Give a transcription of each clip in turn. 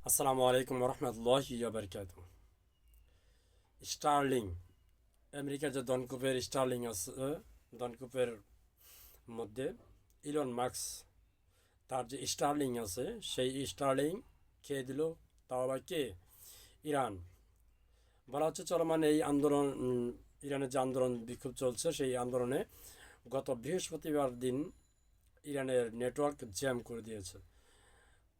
আসসালামু আলাইকুম রহমতুল্লাহ বারকাত স্টার্লিং আমেরিকার যে দনকুপের স্টার্লিং আছে দনকুপের মধ্যে ইলন মার্কস তার যে স্টার্লিং আছে সেই স্টার্লিং খেয়ে দিল তাও আবার কে ইরান বলা হচ্ছে চলমান এই আন্দোলন ইরানের যে আন্দোলন বিক্ষোভ চলছে সেই আন্দোলনে গত বৃহস্পতিবার দিন ইরানের নেটওয়ার্ক জ্যাম করে দিয়েছে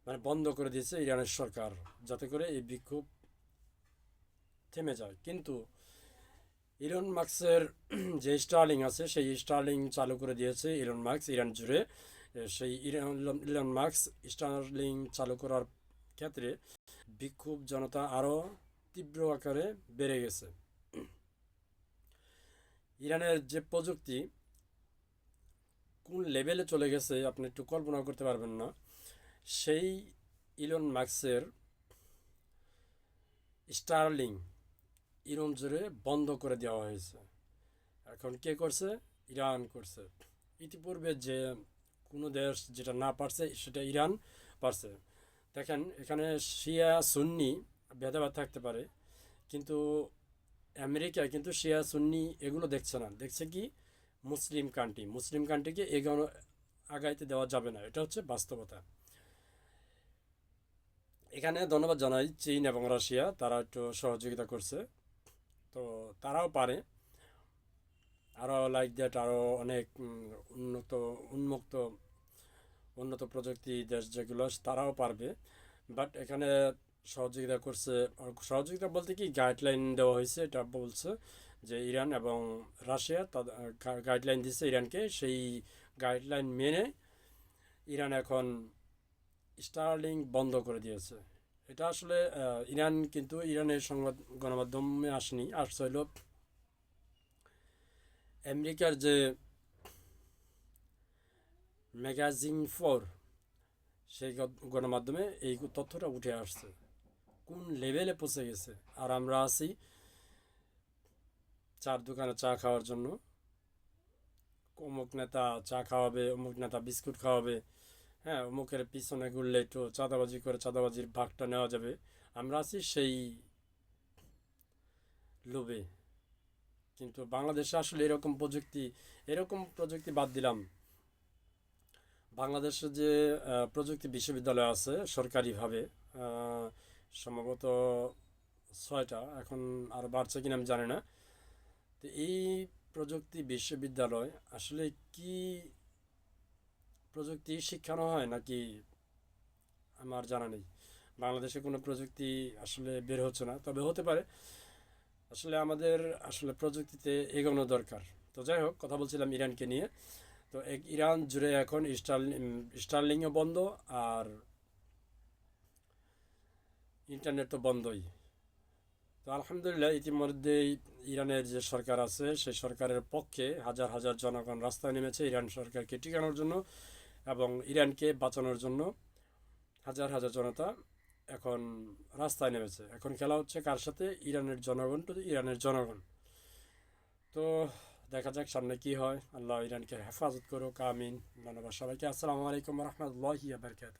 মানে বন্ধ করে দিয়েছে ইরানের সরকার যাতে করে এই বিক্ষোভ থেমে যায়। কিন্তু ইলন মার্কসের যে স্টার্লিং আছে, সেই স্টার্লিং চালু করে দিয়েছে ইরন মার্কস ইরান জুড়ে। সেই ইরান মার্কস স্টার্লিং চালু করার ক্ষেত্রে বিক্ষোভ জনতা আরও তীব্র আকারে বেড়ে গেছে। ইরানের যে প্রযুক্তি, কোন লেভেলে চলে গেছে, আপনি একটু কল্পনা করতে পারবেন না। সেই ইলন মার্কসের স্টারলিং ইরান জুড়ে বন্ধ করে দেওয়া হয়েছে। এখন কে করছে? ইরান করছে। ইতিপূর্বে যে কোনো দেশ যেটা না পারছে, সেটা ইরান পারছে। দেখেন, এখানে শিয়া, সুন্নি ভেদাভেদ থাকতে পারে, কিন্তু আমেরিকা কিন্তু শিয়া, সুন্নি এগুলো দেখছে না। দেখছে কি? মুসলিম কান্ট্রি মুসলিম কান্ট্রিকে এগোনো, আগাইতে দেওয়া যাবে না। এটা হচ্ছে বাস্তবতা। এখানে ধন্যবাদ জানাই চীন এবং রাশিয়া, তারা একটু সহযোগিতা করছে। তো তারাও পারে। আরও লাইক দ্যাট আরও অনেক উন্নত, উন্মুক্ত, উন্নত প্রযুক্তি দেশ যেগুলো তারাও পারবে। বাট এখানে সহযোগিতা করছে, সহযোগিতা বলতে কি গাইডলাইন দেওয়া হয়েছে, এটা বলছে যে ইরান এবং রাশিয়া তাদের গাইডলাইন দিচ্ছে ইরানকে। সেই গাইডলাইন মেনে ইরান এখন স্টারলিং বন্ধ করে দিয়েছে। এটা আসলে ইরান কিন্তু ইরানের সংবাদ, গণমাধ্যমে আসেনি আসছে হইল আমেরিকার যে ম্যাগাজিন ফোর, সেই গণমাধ্যমে এই তথ্যটা উঠে আসছে। কোন লেভেলে পৌঁছে গেছে? আর আমরা আছি চার দোকানে চা খাওয়ার জন্য। অমুক নেতা চা খাওয়াবে, অমুক নেতা বিস্কুট খাওয়াবে। হ্যাঁ অমুকের পিছনে ঘুরলে একটু চাঁদাবাজি করে চাঁদাবাজির ভাগটা নেওয়া যাবে। আমরা আছি সেই লোভে। কিন্তু বাংলাদেশে আসলে এরকম প্রযুক্তি এরকম প্রযুক্তি বাদ দিলাম। বাংলাদেশে যে প্রযুক্তি বিশ্ববিদ্যালয় আছে সরকারিভাবে সম্ভবত ছয়টা, এখন আর বাড়ছে কিনা আমি জানি না। তো এই প্রযুক্তি বিশ্ববিদ্যালয় আসলে কি প্রযুক্তি শিক্ষানো হয় নাকি আমার জানা নেই। বাংলাদেশে কোনো প্রযুক্তি আসলে বের হচ্ছে না, তবে হতে পারে। আসলে আমাদের আসলে প্রযুক্তিতে এগোনো দরকার। তো যাই হোক, কথা বলছিলাম ইরানকে নিয়ে। তো এক- ইরান জুড়ে এখন স্টার্লিং স্টার্লিংও বন্ধ আর ইন্টারনেট তো বন্ধই। তো আলহামদুলিল্লাহ ইতিমধ্যেই ইরানের যে সরকার আছে, সেই সরকারের পক্ষে হাজার হাজার জনগণ রাস্তায় নেমেছে ইরান সরকারকে টিকানোর জন্য। এবং ইরানকে বাঁচানোর জন্য হাজার হাজার জনতা এখন রাস্তায় নেমেছে। এখন খেলা হচ্ছে কার সাথে? ইরানের জনগণ টু ইরানের জনগণ। তো দেখা যাক সামনে কি হয়। আল্লাহ ইরানকে হেফাজত করুক, আমিন। ধন্যবাদ সবাইকে। আসসালামু আলাইকুম রহমতুল্লাহ বারকাতুহ।